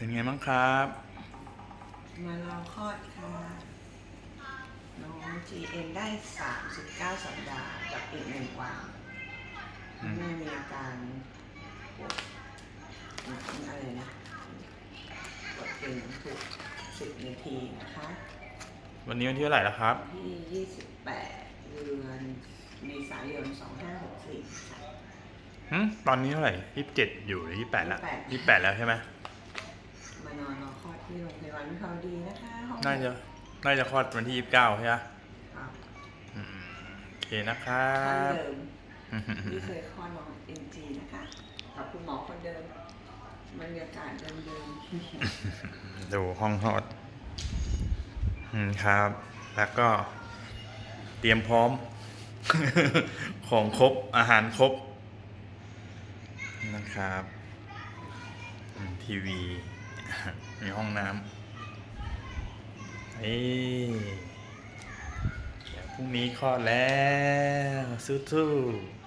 เป็นไงบ้างครับ มารอคลอดค่ะ น้อง GN ได้ 39 สัปดาห์กับอีกหนึ่งวันอืม แม่มีอาการปวดอะไรนะปวดเก่งถูก10นาทีนะคะ วันนี้วันที่เท่าไหร่แล้วครับ ที่ 28 เดือนเมษายน 2564ค่ะ หึตอนนี้เท่าไหร่ยี่สิบเจ็ดอยู่หรือยี่สิบแปดแล้ว28ยี่สิบแปดแล้วใช่ไหมมานอนรอคลอด ที่โรงพยาบาลวิภาวดีนะคะห้องน่าจะน่าจะคลอดวันที่ยี่สิบเก้าใช่ไหมครับอืมโอเคนะครัท่านบ เดิมที่เคยคลอดน้องเอ็นจีนะคะกับคุณหมอคนเดิมบรรยากาศเดิมดูห้องฮอตอืมครับ แล้วก็เตรียมพร้อม ของครบ อาหารครบ นะครับอืมทีวี มีห้องน้ำเอ้พรุ่งนี้คลอดแล้วสู้ๆ